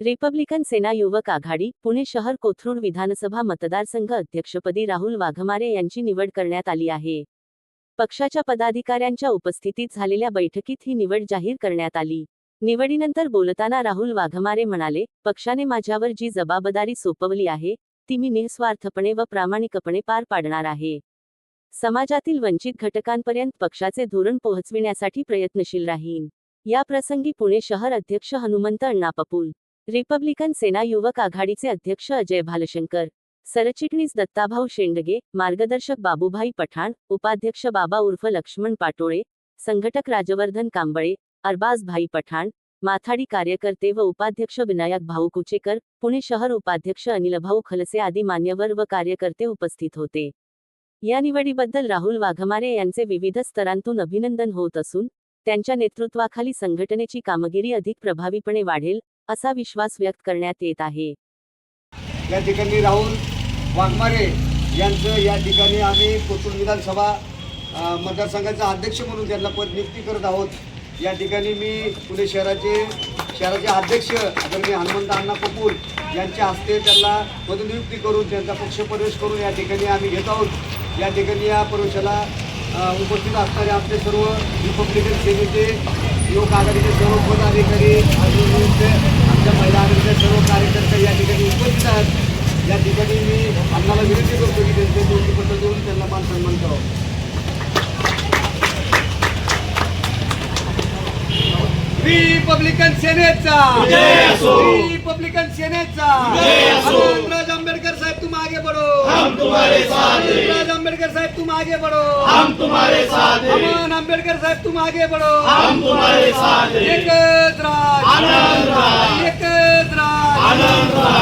Republican सेना युवक आघाडी पुणे शहर कोथरूड विधानसभा मतदारसंघ अध्यक्षपदी राहुल वाघमारे यांची निवड करण्यात आली आहे. पक्षाच्या पदाधिकाऱ्यांच्या उपस्थितीत झालेल्या बैठकीत ही निवड जाहीर करण्यात आली. निवडीनंतर बोलताना राहुल वाघमारे म्हणाले पक्षाने माझ्यावर जी जबाबदारी सोपवली आहे ती मी निस्वार्थपणे व प्रामाणिकपणे पार पाडणार आहे. समाजातील वंचित घटकांपर्यंत पक्षाचे धोरण पोहोचविण्यासाठी प्रयत्नशील राहीन. या प्रसंगी पुणे शहर अध्यक्ष हनुमंत अण्णा पपूल रिपब्लिकन सेना युवक आघाडीचे अध्यक्ष अजय भालशंकर सरचिटणीस दत्ताभाऊ शेंडगे मार्गदर्शक बाबूभाई पठाण उपाध्यक्ष बाबा उर्फ लक्ष्मण पाटोळे संघटक राजवर्धन कांबळे अरबाजभाई पठाण माथाडी कार्यकर्ते व उपाध्यक्ष विनायक भाऊ कुचेकर पुणे शहर उपाध्यक्ष अनिलभाऊ खलसे आदी मान्यवर व कार्यकर्ते उपस्थित होते. या निवडीबद्दल राहुल वाघमारे यांचे विविध स्तरांतून अभिनंदन होत असून त्यांच्या नेतृत्वाखाली संघटनेची कामगिरी अधिक प्रभावीपणे वाढेल असा विश्वास व्यक्त करण्यात येत आहे. या ठिकाणी राहुल वाघमारे यांचं या ठिकाणी आम्ही कोथरूड विधानसभा मतदारसंघाचा अध्यक्ष म्हणून त्यांना पदनियुक्ती करत आहोत. या ठिकाणी मी पुणे शहराचे शहराचे अध्यक्ष आदरणीय हनुमंत अण्णा कपूर यांच्या हस्ते त्यांना पदनियुक्ती करून त्यांचा पक्षप्रवेश करून या ठिकाणी आम्ही घेत आहोत. या ठिकाणी या प्रवेशाला उपस्थित असणारे आमचे सर्व रिपब्लिकन सेनेचे युवक आघाडीचे सर्व पदाधिकारी अजून आमच्या महिला आघाडीच्या सर्व कार्यकर्ते या ठिकाणी उपस्थित आहेत या ठिकाणी मी आम्हाला विनंती करतो की त्यांचे नियुक्तीपत्र देऊन त्यांना मान सन्मान करावा. रिपब्लिकन सेनेचा. रिपब्लिकन सेनेचा. राज आंबेडकर साहेब तुम आगे बढ़ो. हम तुम्हारे साथ राज आंबेडकर साहेब तुम आगे बढ़ो. हम तुम्हारे साथ हैं. अमन आंबेडकर साहेब तुम आगे बढ़ो. हम तुम्हारे साथ हैं. एकच राज आनंद राज. राज आनंद राज.